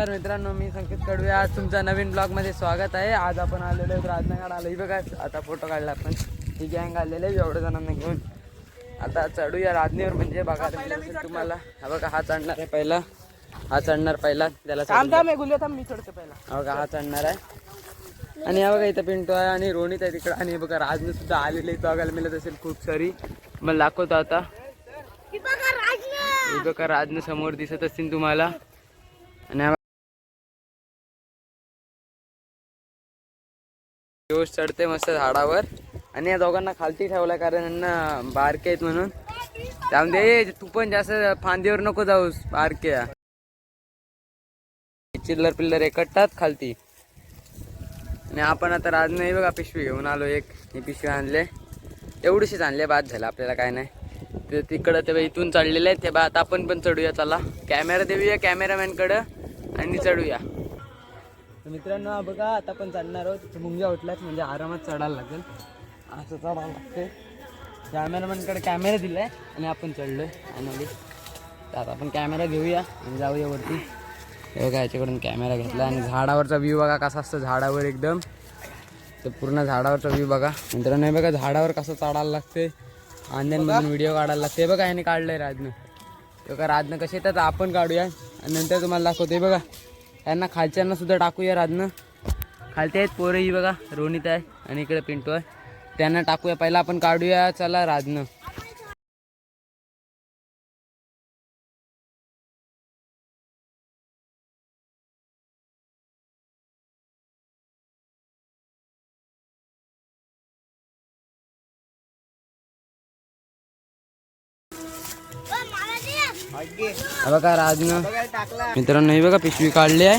नमस्कार मित्रांनो मी संकेत कडवे. आज तुमच्या नवीन ब्लॉगमध्ये स्वागत आहे. आज आपण आलेलो आहे राजनगर आलो. बघा आता फोटो काढला आपण. ही गँग आलेले एवढ्या जणांना घेऊन. आता चढूया राजनीवर म्हणजे बघा तुम्हाला. हा बघा हा चढणार आहे पहिला. हा चढणार पहिला. त्याला मी चढतो पहिला. हा बघा हा चढणार आहे. आणि हा बघा इथं पिंटू आहे आणि रोनित आहे तिकडं. आणि बघा राजने सुद्धा आलेले इथं बघायला मिळत असेल खूप सारी. मला दाखवतो आता. बघा राजने समोर दिसत असतील तुम्हाला. आणि हा चढते मस्त झाडावर. आणि या दोघांना खालती ठेवला कारण यांना बारके आहेत म्हणून. त्यामध्ये तू पण जास्त फांदीवर नको जाऊस बारक्या चिल्लर पिल्लर एकटतात खालती. आणि आपण आता राज नाही बघा पिशवी घेऊन आलो एक. ही पिशवी आणले. एवढीशीच आणले बाद झालं आपल्याला काय नाही. ते तिकडं ते बा इथून चढलेलं आहे ते बा आता आपण पण चढूया चला. कॅमेरा देऊया कॅमेरामॅनकडं आणि चढूया. तर मित्रांनो हा बघा आता आपण चढणार आहोत. तिथे मुंग्या उठल्यात म्हणजे आरामात चढायला लागेल. असं चढायला लागते कॅमेरामॅनकडे कॅमेरा दिलाय आणि आपण चढलोय फायनली तर आता आपण कॅमेरा घेऊया आणि जाऊया वरती. हे बघा याच्याकडून कॅमेरा घेतला आणि झाडावरचा व्ह्यू बघा कसा असतो झाडावर एकदम. तर पूर्ण झाडावरचा व्ह्यू बघा. मित्रांनो हे बघा झाडावर कसं चढायला लागते आंध्यांमधून व्हिडिओ काढायला लागते बघा ह्याने काढलंय राजनं. हे बघा राजनं कसे येतात आपण काढूया. आणि नंतर तुम्हाला दाखवते बघा. यांना खालच्यांना सुद्धा टाकूया राजनं खालते आहेत पोरं ही बघा रोनित आहे आणि इकडे पिंटू आहे. त्यांना टाकूया पहिला आपण काढूया चला राजनं हे बघा राजनं बघा पिशवी काढली आहे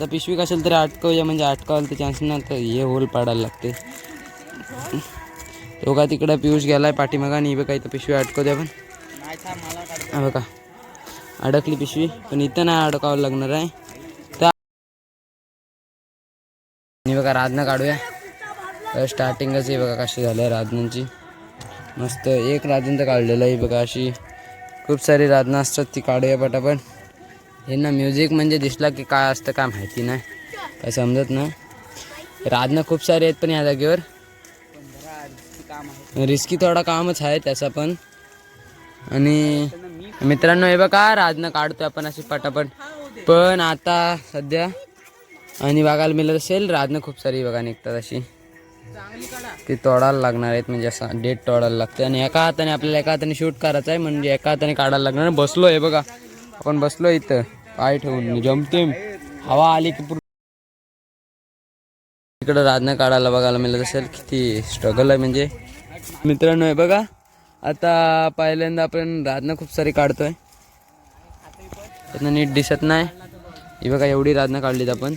तर पिशवी कशाला तरी अटकवूया म्हणजे अटकावलं चान्स ना तर हे होल पाडायला लागते। तो का तिकडं पियुष गेलाय पाठीमागा आणि ही बघा इथं पिशवी हा बघा अडकली पिशवी पण इथं नाही अडकावं लागणार आहे आणि बघा राधना काढूया मस्त, एक राधन तर काढलेलं अशी खूप सारी राधना असतात ती काढूया पटापट. हे ना म्युझिक म्हणजे दिसला की काय असतं काय माहिती नाही. काय समजत नाही. राधना खूप सारे आहेत पण या जागेवर. रिस्की थोडा कामच आहे त्याचा पण. आणि मित्रांनो हे बघा राधना काढतोय आपण अशी पटापट. पण आता सध्या आणि बघायला मिळत असेल राधना खूप सारी बघा निघतात अशी. ते तोडायला लागणार आहेत म्हणजे असं डेट तोडायला लागते. आणि एका हाताने आपल्याला एका हाताने शूट करायचं आहे म्हणजे एका हाताने काढायला लागणार बसलो आहे बघा. आपण बसलो इथं. पाय ठेवून. जमते. हवा आली की पूर्ण इकडं राधना काढायला बघायला मिळत असेल किती स्ट्रगल आहे म्हणजे. मित्रांनो आहे बघा. आता पहिल्यांदा आपण राधना खूप सारी काढतोय. त्यांना नीट दिसत नाही. ही बघा एवढी राधना काढलीत आपण.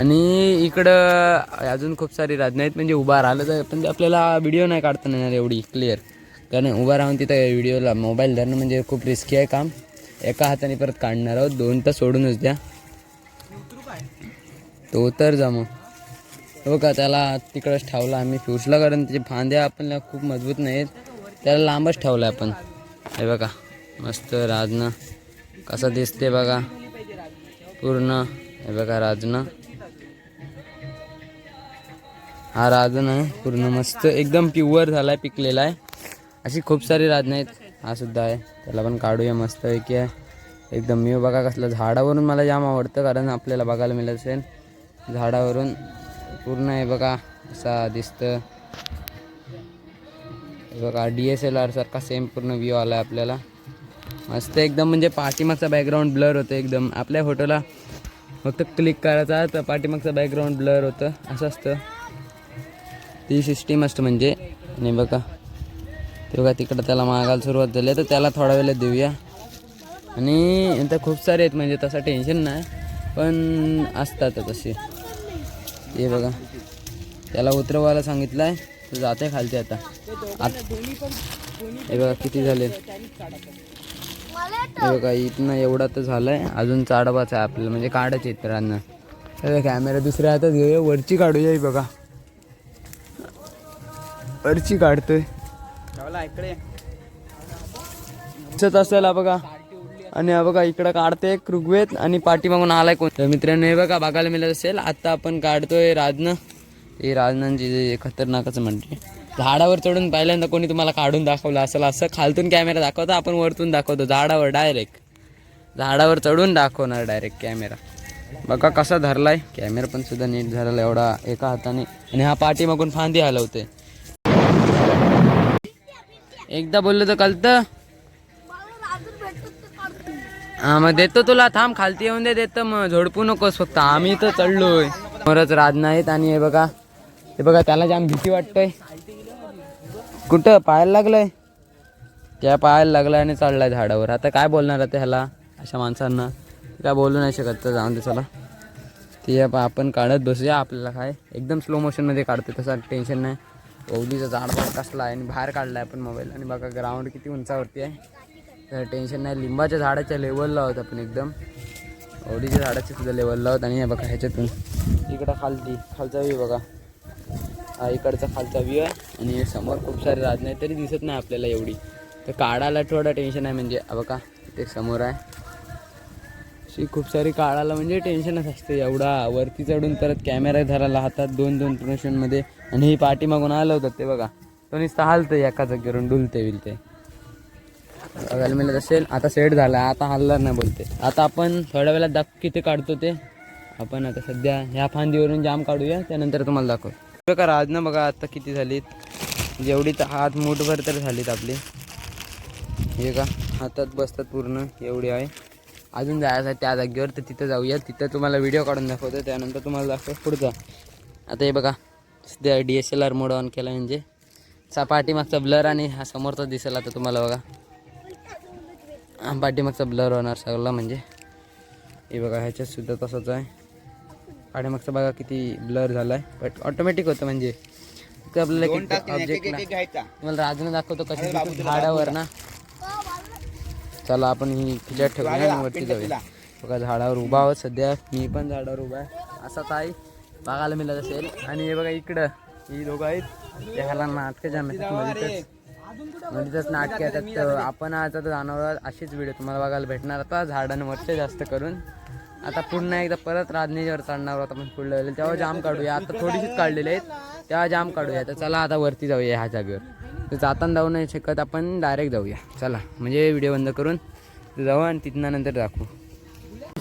आणि इकडं अजून खूप सारी राजना आहेत म्हणजे उभा राहिलं तर पण आपल्याला व्हिडिओ नाही काढता येणार एवढी क्लिअर कारण उभा राहून तिथं व्हिडिओला मोबाईल धरणं म्हणजे खूप रिस्की आहे काम. एका हाताने परत काढणार आहोत दोन तर सोडूनच द्या. तो तर जा मग हो का त्याला तिकडंच ठेवला आम्ही फ्युजला कारण त्याचे फांद्या आपल्याला खूप मजबूत नाहीत. त्याला लांबच ठेवला आपण. हे बघा मस्त राजनं कसं दिसते बघा. पूर्ण हे बघा राजनं हा राजन आहे. पूर्ण मस्त. एकदम प्युअर झाला आहे पिकलेला आहे. अशी खूप सारी राजनं आहेत. हा सुद्धा आहे. त्याला पण काढूया मस्त की आहे. एकदम मी बघा कसलं झाडावरून मला जाम आवडतं कारण आपल्याला बघायला मिळत असेल. झाडावरून पूर्ण आहे बघा. असा दिसतं. बघा डी एस एल आर सारखा सेम पूर्ण व्ह्यू आला आहे आपल्याला. मस्त एकदम म्हणजे पाठीमागचा बॅकग्राऊंड ब्लर होतं एकदम. आपल्या फोटोला फक्त क्लिक करायचा तर पाठीमागचं बॅकग्राऊंड ब्लर होतं. असं असतं. ती सिस्टीम असतं म्हणजे आणि बघा. ते बघा तिकडं त्याला मागायला सुरुवात झाली. तर त्याला थोडा वेळ देऊया. आणि आता खूप सारे आहेत म्हणजे तसं टेन्शन नाही. पण असतात तसे. ते बघा. त्याला उतरवायला सांगितलं आहे तर जाते खालते आता. हे बघा किती झाले? हे बघा इथनं एवढा तर झालं आहे अजून चाडवाच आहे आपल्याला. म्हणजे काढायचे आहेत रांना कॅमेरा दुसऱ्या हातात घेऊया. वरची काढूया बघा. वरची काढतोय. इकडे दिसत असेल बघा. आणि बघा इकडं काढते एक ऋग्वेद आणि पाठीमागून आलाय कोण. तर मित्रांनो हे बघा बघायला मिळत असेल आता आपण काढतोय राजनं. हे राजनांची जे खतरनाकच म्हणजे झाडावर चढून पहिल्यांदा कोणी तुम्हाला काढून दाखवलं असेल असं खालतून कॅमेरा दाखवतो आपण वरतून दाखवतो. झाडावर डायरेक्ट झाडावर चढून दाखवणार डायरेक्ट कॅमेरा. बघा कसा धरलाय. कॅमेरा पण सुद्धा नीट झालेला एवढा एका हाताने. आणि हा पाठीमागून फांदी हलवते एकदा बोललो तर कळतं. हा मग देतो तुला. थांब खालती येऊन दे देतं. मग झोडपू नकोस फक्त. आम्ही तर चढलोय. समोरच राज नाहीत आणि हे बघा. हे बघा त्याला जाम भीती वाटतोय. कुठं? पाहायला लागलंय? त्या पाहायला लागलाय आणि चढलाय झाडावर. आता काय बोलणार आता ह्याला अशा माणसांना? काय बोलू नाही शकत. तर जाऊन दे चला. ते आपण काढत बसूया आपल्याला काय. एकदम स्लो मोशनमध्ये काढतो तसं टेन्शन नाही. ओवलीचं झाड पण कसला आहे आणि बाहेर काढला आहे आपण मोबाईल आणि बघा ग्राउंड किती उंचावरती आहे. तर टेन्शन नाही लिंबाच्या झाडाच्या लेवलला आहोत आपण एकदम. ओवलीच्या झाडाच्या सुद्धा लेवलला होत आणि हे बघा ह्याच्यातून इकडं खालती खालचा व्ह्यू बघा. हा इकडचा खालचा व्ह्यू आहे. आणि समोर खूप सारे राज नाही तरी दिसत नाही आपल्याला एवढी. तर काढायला थोडं टेन्शन आहे म्हणजे बघा ते समोर आहे. अशी खूप सारी काळाला म्हणजे टेन्शनच असते. एवढा वरती चढून परत कॅमेरा धरायला हातात दोन दोन मध्ये. आणि ही पाठी मागून आलं होतं ते बघा. तो नुसतं हालतं एका जागेवरून डुलते विलते बघायला मिळत असेल आता सेट झाला आता हलणार नाही बोलते. आता आपण थोड्या वेळात दाख किती काढतो ते. आपण आता सध्या ह्या फांदीवरून जाम काढूया त्यानंतर तुम्हाला दाखव बघा ना बघा आता किती झालीत. जेवढी तर हात मूठभर तर झालीत आपली. हे का हातात बसतात पूर्ण एवढी आहे. अजून जायचं आहे त्या जागेवर तर तिथं जाऊया. तिथं तुम्हाला व्हिडिओ काढून दाखवतो त्यानंतर तुम्हाला दाखव पुढचा. आता हे बघा सध्या D S L R mode on केला म्हणजे. चा पाठीमागचा ब्लर आणि हा समोरचा दिसेल आता तुम्हाला बघा. हा पाठीमागचा ब्लर होणार सगळा म्हणजे. हे बघा ह्याच्यात सुद्धा तसंच आहे. पाठीमागचा बघा किती ब्लर झाला आहे बट ऑटोमॅटिक होतं म्हणजे. आपल्याला ऑब्जेक्ट तुम्हाला राजनं दाखवतो कशी दिसतो झाडावर ना. चला आपण ही खिच्यात ठेवूया आणि वरती जाऊया. बघा झाडावर उभा आहोत सध्या. मी पण झाडावर उभा आहे. असाच आहे बघायला मिळत असेल. आणि हे बघा इकडं ही दोघं आहेत. ते ह्याला नाटकं जमतात नदीतच नदीतच नाटकं येतात. तर आपण आता तर जाणार अशीच व्हिडिओ तुम्हाला बघायला भेटणार. आता झाडांवरचे जास्त करून. आता पुन्हा एकदा परत राजनीवर चढणार आहोत आपण वेळेला तेव्हा जाम काढूया. आता थोडीशीच काढलेली आहेत. तेव्हा जाम काढूया. तर चला आता वरती जाऊया ह्या जागेवर. जाताना जाऊ नाही शकत आपण डायरेक्ट जाऊया. चला म्हणजे व्हिडिओ बंद करून जाऊ आणि तिथनं नंतर दाखवू.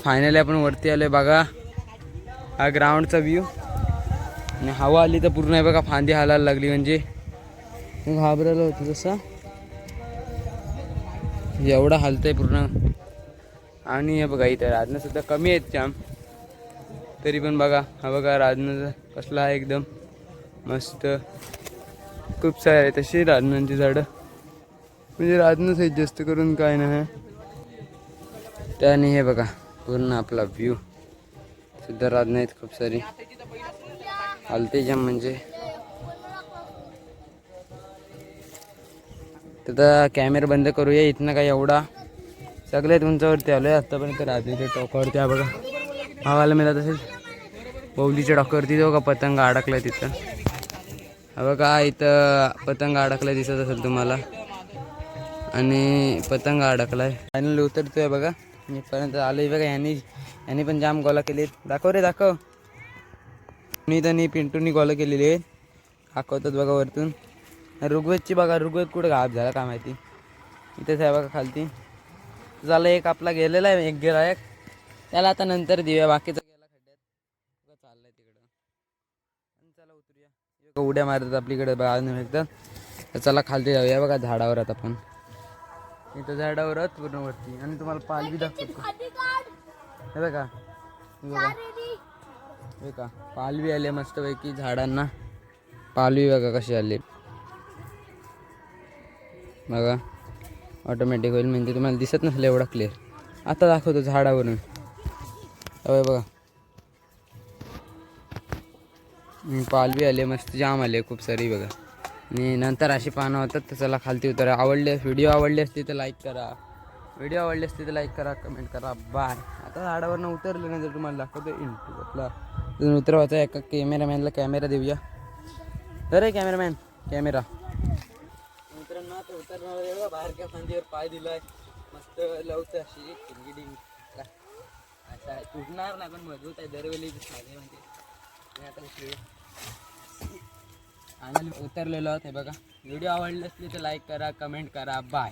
फायनली आपण वरती आलो बघा. हा ग्राउंडचा व्ह्यू आणि हवा आली तर पूर्ण आहे बघा फांदी हालायला लागली म्हणजे. घाबरलं होतं तसं एवढं हालतंय पूर्ण. आणि हे बघा इथं राजनं सुद्धा कमी आहेत जाम तरी पण बघा हा बघा राजनं कसला आहे एकदम. मस्त. खूप सारे तशी राजनांची झाडं. म्हणजे राजनंच आहेत जास्त करून काय नाही. त्याने हे बघा पूर्ण आपला व्ह्यू सुद्धा राजनं आहेत खूप सारी. हालते म्हणजे. तर कॅमेरा बंद करूया इथनं काय एवढा. सगळ्यात उंचावरती आलोय आत्तापर्यंत रात्रीच्या टोकावरती हा बघा. भावाला मिळत असेल बौलीच्या डॉक्टरवरती जो का पतंग अडकला तिथं. बघा इथं पतंग अडकला दिसत असेल तुम्हाला. आणि पतंग अडकलाय. फायनल उतरतोय बघा. इथपर्यंत आलोय बघा यांनी यांनी पण जाम गोला केले दाखव रे दाखव. मी त्यांनी पिंटूनी गोला केलेली आहेत. दाखवतात बघा वरतून. ऋग्वेदची बघा ऋग्वेद कुठं गायब झाला का माहिती. इथेच आहे बघा खालती. झालं एक आपला गेलेला आहे एक गिरायक त्याला आता नंतर देऊया बाकीचा गेला खड्ड्यात बघा चाललाय तिकडं आणि चला उतरूया हे बघा उड्या मारतात आपलीकडे एकदा तर चला खालती जाऊया बघा झाडावर आता आपण. इथं झाडावर आहोत पूर्ण वरती. आणि तुम्हाला पालवी दाखवतो. हे बघा. बघा. हे का? पालवी आले मस्तपैकी झाडांना. पालवी बघा कशी आली. बघा. ऑटोमॅटिक होईल म्हणजे तुम्हाला दिसत नसेल एवढा क्लिअर आता दाखवतो झाडावरून. बघा. पालवी आले मस्त जाम आले खूप सारी बघा. आणि नंतर अशी पानं होतात तर चला खालती उतरा आवडले व्हिडिओ आवडली असते तर लाईक करा. व्हिडिओ आवडले असते तर लाईक करा कमेंट करा. बाय आता झाडावरनं उतरलं ना जर तुम्हाला दाखवतो इंटू आपला. अजून उतरवायचा एका कॅमेरामॅनला कॅमेरा देऊया. अरे कॅमेरामॅन कॅमेरा मित्रांनो आता उतरणार आहे बाहेर काय फांदीवर पाय दिलाय. मस्त लवतं अशी डिंग असं तुटणार नाही पण मजबूत आहे. दरवेळी म्हणते म्हणजे आणि उतरलेलो आहोत हे बघा. व्हिडिओ आवडले असले तर लाईक करा कमेंट करा. बाय